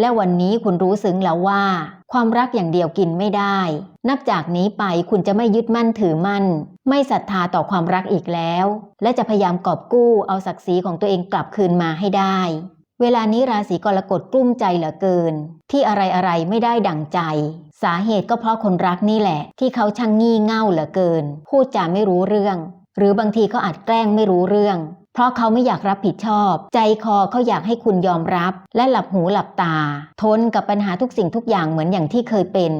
และวันนี้คุณรู้ซึ้งแล้วว่า ความรักอย่างเดียวกินไม่ได้ นับจากนี้ไปคุณจะไม่ยึดมั่นถือมั่น ไม่ศรัทธาต่อความรักอีกแล้ว และจะพยายามกอบกู้เอาศักดิ์ศรีของตัวเองกลับคืนมาให้ได้ เวลานี้ราศีกรกฎกลุ้มใจเหลือเกิน ที่อะไรอะไรไม่ได้ดั่งใจ สาเหตุก็เพราะคนรักนี่แหละ ที่เขาช่างงี่เง่าเหลือเกิน พูดจาไม่รู้เรื่อง หรือบางทีเขาอาจแกล้งไม่รู้เรื่อง เพราะเขาไม่อยากรับผิดชอบ ใจคอเขาอยากให้คุณยอมรับ และหลับหูหลับตา ทนกับปัญหาทุกสิ่งทุกอย่างเหมือนอย่างที่เคยเป็น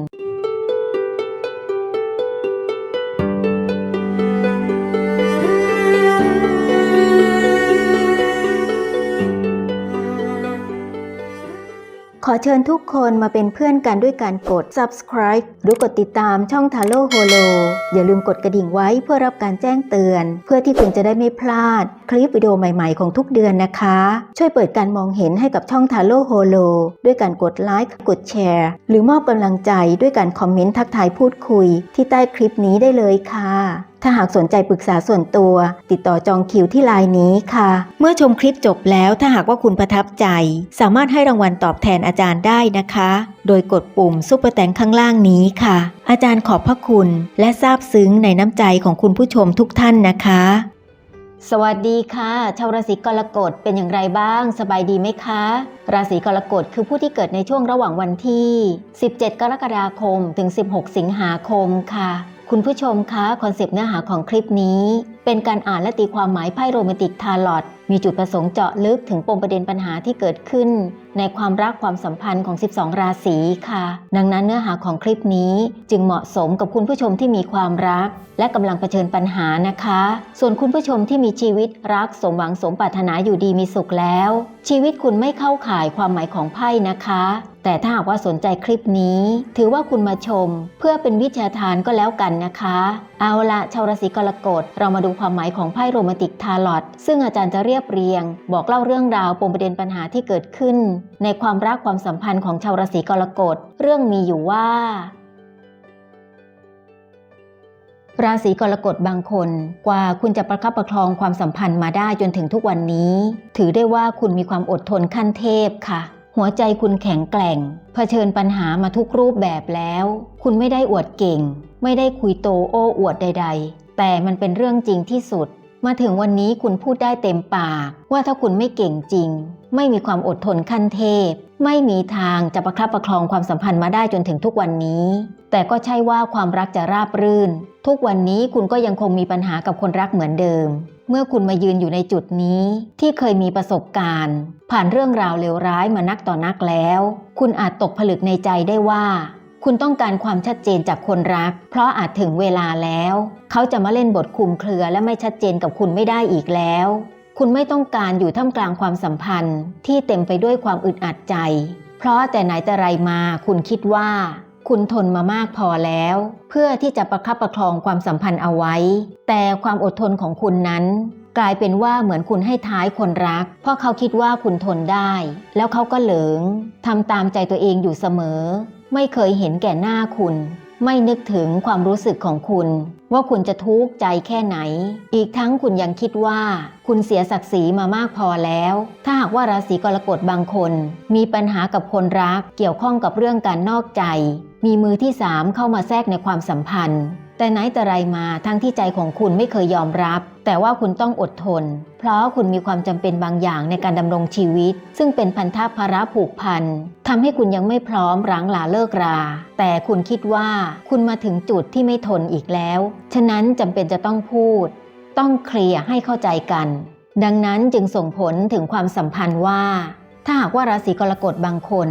ขอเชิญทุกคนมาเป็นเพื่อนกันด้วยการกด subscribe หรือกดติดตามช่อง Talo Holo อย่าลืมกดกระดิ่งไว้เพื่อรับการแจ้งเตือน เพื่อที่คุณจะได้ไม่พลาด คลิปวิดีโอใหม่ๆของทุกเดือนนะคะ ช่วยเปิดการมองเห็นให้กับช่อง Talo Holo ด้วยการกดไลค์กดแชร์ หรือมอบกำลังใจด้วยการคอมเมนต์ทักทายพูดคุย ที่ใต้คลิปนี้ได้เลยค่ะ ถ้าหากสนใจปรึกษาส่วนตัว ติดต่อจองคิวที่ไลน์นี้ค่ะ เมื่อชมคลิปจบแล้วถ้าหากว่าคุณประทับใจ สามารถให้รางวัลตอบแทนอาจารย์ได้นะคะ โดยกดปุ่มซุปเปอร์แตงข้างล่างนี้ค่ะ อาจารย์ขอบพระคุณและซาบซึ้งในน้ำใจของคุณผู้ชมทุกท่านนะคะ สวัสดีค่ะ ชาวราศีกรกฎเป็นอย่างไรบ้าง สบายดีไหมคะ ราศีกรกฎคือผู้ที่เกิดในช่วงระหว่างวันที่ 17 กรกฎาคม ถึง 16 สิงหาคมค่ะ คุณผู้ชมคะคอนเซปต์เนื้อหาของคลิปนี้ เป็นการอ่านและตีความหมายไพ่โรแมนติกทาร์ลอตมีจุดประสงค์เจาะลึกถึงปมประเด็นปัญหาที่เกิดขึ้น ในความรักความสัมพันธ์ของ 12 ราศีค่ะ ดังนั้นเนื้อหาของคลิปนี้จึงเหมาะสมกับคุณผู้ชมที่มีความรัก และกำลังเผชิญปัญหานะคะ ส่วนคุณผู้ชมที่มีชีวิตรักสมหวังสมปรารถนาอยู่ดีมีสุขแล้ว ชีวิตคุณไม่เข้าข่ายความหมายของไพ่นะคะ แต่ถ้าหากว่าสนใจคลิปนี้ ถือว่าคุณมาชม เพื่อเป็นวิทยาทานก็แล้วกันนะคะ เอาละชาวราศีกรกฎเรามาดูความหมายของไพ่โรแมนติกทาลอตซึ่งอาจารย์จะเรียบเรียง บอกเล่าเรื่องราวปมประเด็นปัญหาที่เกิดขึ้น ในความรักความสัมพันธ์ของชาวราศีกรกฎเรื่องมีอยู่ว่าราศีกรกฎบางคน กว่าคุณจะประคับประคองความสัมพันธ์มาได้จนถึงทุกวันนี้ ถือได้ว่าคุณมีความอดทนขั้นเทพค่ะ หัวใจคุณแข็งแกร่ง เผชิญปัญหามาทุกรูปแบบแล้ว คุณไม่ได้อวดเก่ง ไม่ได้คุยโตโอ้อวดใด ๆ แต่มันเป็นเรื่องจริงที่สุด มาถึงวันนี้คุณพูดได้เต็มปาก ว่าถ้าคุณไม่เก่งจริง ไม่มีความอดทนขั้นเทพ ไม่มีทางจะประคับประคองความสัมพันธ์มาได้จนถึงทุกวันนี้ แต่ก็ใช่ว่าความรักจะราบรื่น ทุกวันนี้คุณก็ยังคงมีปัญหากับคนรักเหมือนเดิม เมื่อคุณมายืนอยู่ในจุดนี้ที่เคยมีประสบการณ์ ผ่านเรื่องราวเลวร้ายมานักต่อนักแล้ว คุณอาจตกผลึกในใจได้ว่า คุณต้องการความชัดเจนจากคนรัก เพราะอาจถึงเวลาแล้ว เขาจะมาเล่นบทคุมเครือและไม่ชัดเจนกับคุณไม่ได้อีกแล้ว คุณไม่ต้องการอยู่ท่ามกลางความสัมพันธ์ ที่เต็มไปด้วยความอึดอัดใจ เพราะแต่ไหนแต่ไรมาคุณคิดว่า คุณทนมามากพอแล้ว เพื่อที่จะประคับประคองความสัมพันธ์เอาไว้ แต่ความอดทนของคุณนั้น กลายเป็นว่าเหมือนคุณให้ท้ายคนรัก เพราะเขาคิดว่าคุณทนได้ แล้วเขาก็เหลิงทำตามใจตัวเองอยู่เสมอ ไม่เคยเห็นแก่หน้าคุณ ไม่นึกถึงความรู้สึกของคุณ ว่าคุณจะทุกข์ใจแค่ไหน อีกทั้งคุณยังคิดว่า คุณเสียศักดิ์ศรีมามากพอแล้ว ถ้าหากว่าราศีกรกฎบางคน มีปัญหากับคนรักเกี่ยวข้องกับเรื่องการนอกใจ มีมือที่สามเข้ามาแทรกในความสัมพันธ์ แต่ไหนแต่ไรมาทั้งที่ใจของคุณไม่เคยยอมรับ แต่ว่าคุณต้องอดทน เพราะคุณมีความจำเป็นบางอย่างในการดำรงชีวิต ซึ่งเป็นพันธะภาระผูกพันทำให้คุณยังไม่พร้อมร้างหลาเลิกรา แต่คุณคิดว่าคุณมาถึงจุดที่ไม่ทนอีกแล้ว ฉะนั้นจำเป็นจะต้องพูด ต้องเคลียร์ให้เข้าใจกัน ดังนั้นจึงส่งผลถึงความสัมพันธ์ว่า ถ้าหากว่าราศีกรกฎบางคน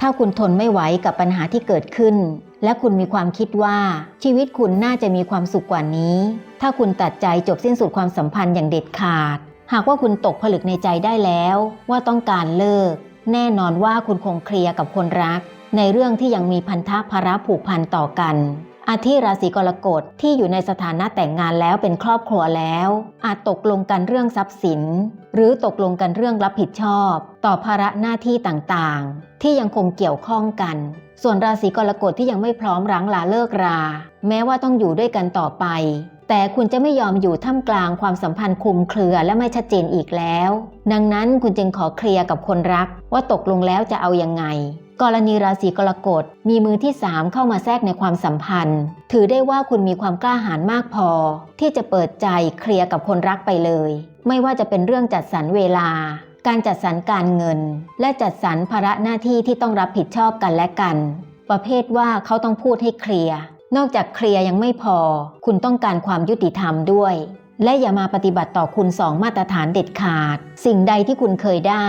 ถ้าคุณทนไม่ไหวกับปัญหาที่เกิดขึ้น และคุณมีความคิดว่าชีวิตคุณน่าจะมีความสุขกว่านี้ ถ้าคุณตัดใจจบสิ้นสุดความสัมพันธ์อย่างเด็ดขาด หากว่าคุณตกผลึกในใจได้แล้ว ว่าต้องการเลิก แน่นอนว่าคุณคงเคลียร์กับคนรัก ในเรื่องที่ยังมีพันธะภาระผูกพันต่อกัน อาทิราศีกรกฎที่อยู่ในสถานะแต่งงานแล้วเป็นครอบครัวแล้ว อาจตกลงกันเรื่องทรัพย์สิน หรือตกลงกันเรื่องรับผิดชอบ ต่อภาระหน้าที่ต่างๆ ที่ยังคงเกี่ยวข้องกัน ส่วนราศีกรกฎที่ยังไม่พร้อมรั้งลาเลิกรา แม้ว่าต้องอยู่ด้วยกันต่อไป แต่คุณจะไม่ยอมอยู่ท่ามกลางความสัมพันธ์คลุมเครือและไม่ชัดเจนอีกแล้ว ดังนั้นคุณจึงขอเคลียร์กับคนรัก ว่าตกลงแล้วจะเอาอยังไง กรณีราศีกรกฎมีมือที่สามเข้ามาแทรกในความสัมพันธ์ ถือได้ว่าคุณมีความกล้าหาญมากพอ ที่จะเปิดใจเคลียร์กับคนรักไปเลย ไม่ว่าจะเป็นเรื่องจัดสรรเวลาการจัดสรรการเงิน และจัดสรรภาระหน้าที่ที่ต้องรับผิดชอบกันและกัน ประเภทว่าเขาต้องพูดให้เคลียร์ นอกจากเคลียร์ยังไม่พอ คุณต้องการความยุติธรรมด้วย และอย่ามาปฏิบัติต่อคุณสองมาตรฐานเด็ดขาด สิ่งใดที่คุณเคยได้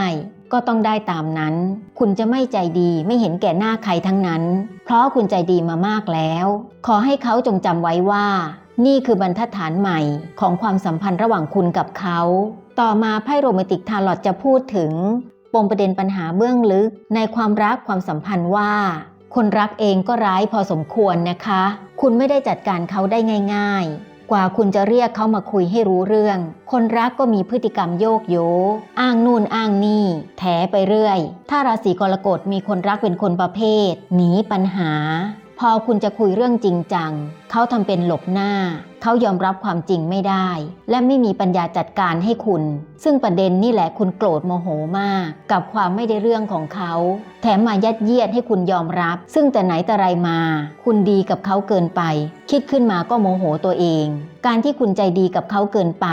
ก็ต้องได้ตามนั้น คุณจะไม่ใจดีไม่เห็นแก่หน้าใครทั้งนั้น เพราะคุณใจดีมามากแล้ว ขอให้เขาจงจำไว้ว่า นี่คือบรรทัดฐานใหม่ของความสัมพันธ์ระหว่างคุณกับเขา ต่อมาไพ่โรแมนติกทาร์ลอตจะพูดถึงปมประเด็นปัญหาเบื้องลึกในความรักความสัมพันธ์ว่า คนรักเองก็ร้ายพอสมควรนะคะ คุณไม่ได้จัดการเขาได้ง่าย ๆ กว่าคุณจะเรียกเขามาคุยให้รู้เรื่อง คนรักก็มีพฤติกรรมโยกโย อ้างนู่นอ้างนี่ แถไปเรื่อย ถ้าราศีกรกฎมีคนรักเป็นคนประเภท หนีปัญหา พอคุณจะคุยเรื่องจริงจัง เขาทำเป็นหลบหน้า เขายอมรับความจริงไม่ได้ และไม่มีปัญญาจัดการให้คุณ ซึ่งประเด็นนี่แหละคุณโกรธโมโหมาก กับความไม่ได้เรื่องของเขา แถมมายัดเยียดให้คุณยอมรับ ซึ่งแต่ไหนแต่ไรมา คุณดีกับเขาเกินไป คิดขึ้นมาก็โมโหตัวเอง การที่คุณใจดีกับเขาเกินไป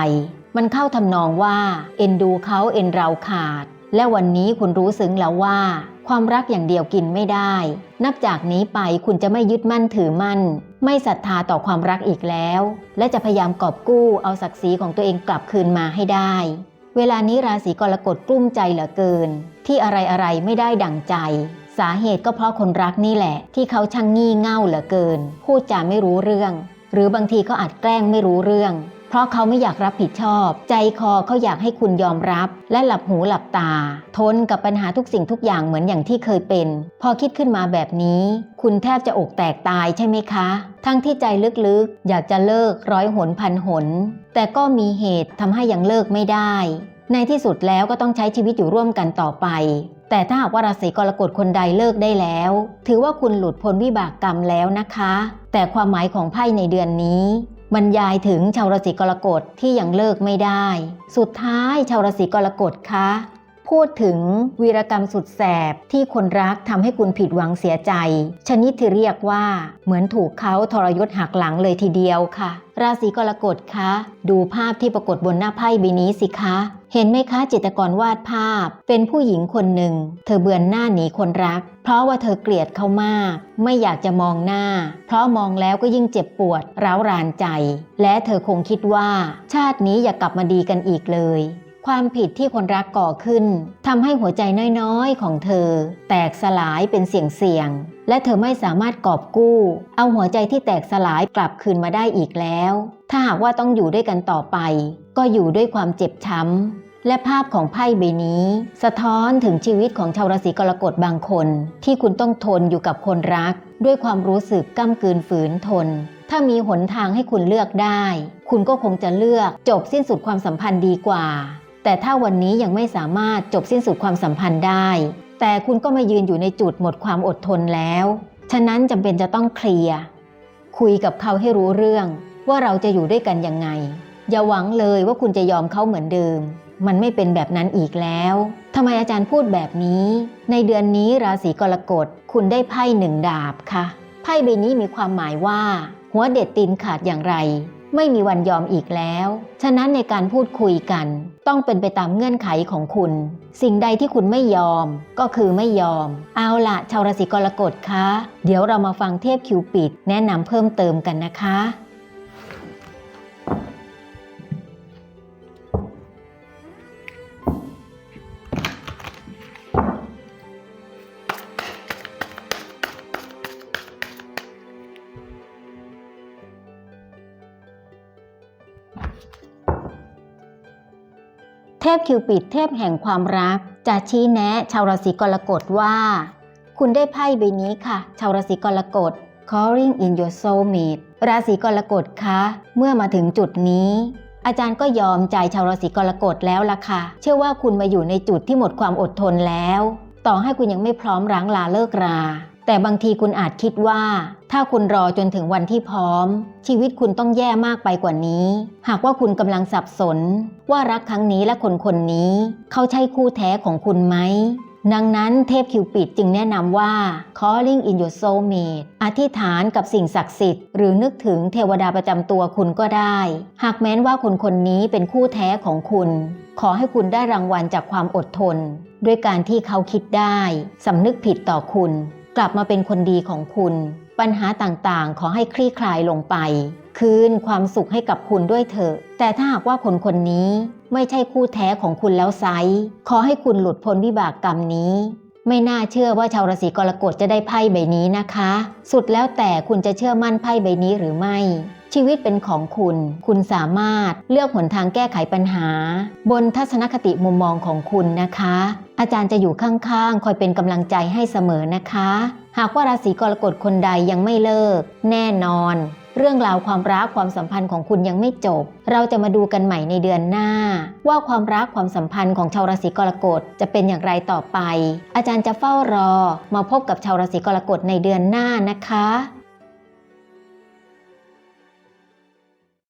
มันเข้าทำนองว่า เอ็นดูเขาเอ็นเราขาด และวันนี้คุณรู้ซึ้งแล้วว่า ความรักอย่างเดียวกินไม่ได้ นับจากนี้ไปคุณจะไม่ยึดมั่นถือมั่น ไม่ศรัทธาต่อความรักอีกแล้ว และจะพยายามกอบกู้เอาศักดิ์ศรีของตัวเองกลับคืนมาให้ได้ เวลานี้ราศีกรกฎกลุ้มใจเหลือเกิน ที่อะไรอะไรไม่ได้ดั่งใจ สาเหตุก็เพราะคนรักนี่แหละ ที่เขาช่างงี่เง่าเหลือเกิน พูดจาไม่รู้เรื่อง หรือบางทีเขาอาจแกล้งไม่รู้เรื่อง เพราะเขาไม่อยากรับผิดชอบ ใจคอเขาอยากให้คุณยอมรับ และหลับหูหลับตา ทนกับปัญหาทุกสิ่งทุกอย่างเหมือนอย่างที่เคยเป็น พอคิดขึ้นมาแบบนี้ คุณแทบจะอกแตกตายใช่ไหมคะ ทั้งที่ใจลึกๆ อยากจะเลิกร้อยหนพันหน แต่ก็มีเหตุทำให้ยังเลิกไม่ได้ ในที่สุดแล้วก็ต้องใช้ชีวิตอยู่ร่วมกันต่อไปแต่ถ้าหากว่าราศีกรกฎคนใดเลิกได้แล้ว ถือว่าคุณหลุดพ้นวิบากกรรมแล้วนะคะ แต่ความหมายของไพ่ในเดือนนี้ บรรยายถึงชาวราศีกรกฎที่ยังเลิกไม่ได้ สุดท้ายชาวราศีกรกฎคะ พูดถึงวีรกรรมสุดแสบที่คนรักทำให้คุณผิดหวังเสียใจ ชนิดที่เรียกว่าเหมือนถูกเขาทรยศหักหลังเลยทีเดียวค่ะ ราศีกรกฎคะดูภาพที่ปรากฏบนหน้าไพ่ใบนี้สิคะ เห็นไหมคะจิตรกรวาดภาพ เป็นผู้หญิงคนหนึ่ง เธอเบือนหน้าหนีคนรัก เพราะว่าเธอเกลียดเขามาก ไม่อยากจะมองหน้า เพราะมองแล้วก็ยิ่งเจ็บปวดร้าวรานใจ และเธอคงคิดว่า ชาตินี้อย่ากกลับมาดีกันอีกเลย ความผิดที่คนรักก่อขึ้นทำให้หัวใจน้อยๆของเธอ แตกสลายเป็นเสี่ยงๆและเธอไม่สามารถกอบกู้ เอาหัวใจที่แตกสลายกลับคืนมาได้อีกแล้ว ถ้าหากว่าต้องอยู่ด้วยกันต่อไป ก็อยู่ด้วยความเจ็บช้ำและภาพของไพ่ใบนี้ สะท้อนถึงชีวิตของชาวราศีกรกฎบางคน ที่คุณต้องทนอยู่กับคนรัก ด้วยความรู้สึกก้ำกืนฝืนทน ถ้ามีหนทางให้คุณเลือกได้ คุณก็คงจะเลือกจบสิ้นสุดความสัมพันธ์ดีกว่า แต่ถ้าวันนี้ยังไม่สามารถจบสิ้นสุดความสัมพันธ์ได้ แต่คุณก็มายืนอยู่ในจุดหมดความอดทนแล้ว ฉะนั้นจำเป็นจะต้องเคลียร์คุยกับเขาให้รู้เรื่องว่าเราจะอยู่ด้วยกันยังไง อย่าหวังเลยว่าคุณจะยอมเขาเหมือนเดิม มันไม่เป็นแบบนั้นอีกแล้วทำไมอาจารย์พูดแบบนี้ ในเดือนนี้ราศีกรกฎคุณได้ไพ่หนึ่งดาบค่ะไพ่ใบนี้มีความหมายว่า หัวเด็ดตีนขาดอย่างไร ไม่มีวันยอมอีกแล้ว ฉะนั้นในการพูดคุยกัน ต้องเป็นไปตามเงื่อนไขของคุณ สิ่งใดที่คุณไม่ยอม ก็คือไม่ยอม เอาละชาวราศีกรกฎคะ เดี๋ยวเรามาฟังเทพคิวปิด แนะนำเพิ่มเติมกันนะคะ เทพคิวปิดเทพแห่งความรัก จะชี้แนะชาวราศีกรกฎว่า คุณได้ไพ่ใบนี้ค่ะ ชาวราศีกรกฎ calling in your soulmate ราศีกรกฎคะ เมื่อมาถึงจุดนี้ อาจารย์ก็ยอมใจชาวราศีกรกฎแล้วล่ะค่ะ เชื่อว่าคุณมาอยู่ในจุดที่หมดความอดทนแล้ว ต่อให้คุณยังไม่พร้อมร้างลาเลิกรา แต่บางทีคุณอาจคิดว่า ถ้าคุณรอจนถึงวันที่พร้อม ชีวิตคุณต้องแย่มากไปกว่านี้ หากว่าคุณกำลังสับสน ว่ารักครั้งนี้และคนคนนี้ เขาใช่คู่แท้ของคุณไหมดังนั้นเทพคิวปิดจึงแนะนำว่า calling in your soulmate อธิษฐานกับสิ่งศักดิ์สิทธิ์หรือนึกถึงเทวดาประจำตัวคุณก็ได้ หากแม้นว่าคนคนนี้เป็นคู่แท้ของคุณ ขอให้คุณได้รางวัลจากความอดทน ด้วยการที่เขาคิดได้สำนึกผิดต่อคุณ กลับมาเป็นคนดีของคุณ ปัญหาต่างๆ ขอให้คลี่คลายลงไป คืนความสุขให้กับคุณด้วยเถอะ แต่ถ้าหากว่าคนคนนี้ไม่ใช่คู่แท้ของคุณแล้วไซส์ขอให้คุณหลุดพ้นวิบากกรรมนี้ ไม่น่าเชื่อว่าชาวราศีกรกฎจะได้ไพ่ใบนี้นะคะ สุดแล้วแต่คุณจะเชื่อมั่นไพ่ใบนี้หรือไม่ ชีวิตเป็นของคุณ คุณสามารถเลือกหนทางแก้ไขปัญหา บนทัศนคติมุมมองของคุณนะคะ อาจารย์จะอยู่ข้างๆ คอยเป็นกำลังใจให้เสมอนะคะ หากว่าราศีกรกฎคนใดยังไม่เลิก แน่นอน เรื่องราวความรักความสัมพันธ์ของคุณยังไม่จบ เราจะมาดูกันใหม่ในเดือนหน้า ว่าความรักความสัมพันธ์ของชาวราศีกรกฎจะเป็นอย่างไรต่อไป อาจารย์จะเฝ้ารอ มาพบกับชาวราศีกรกฎในเดือนหน้านะคะ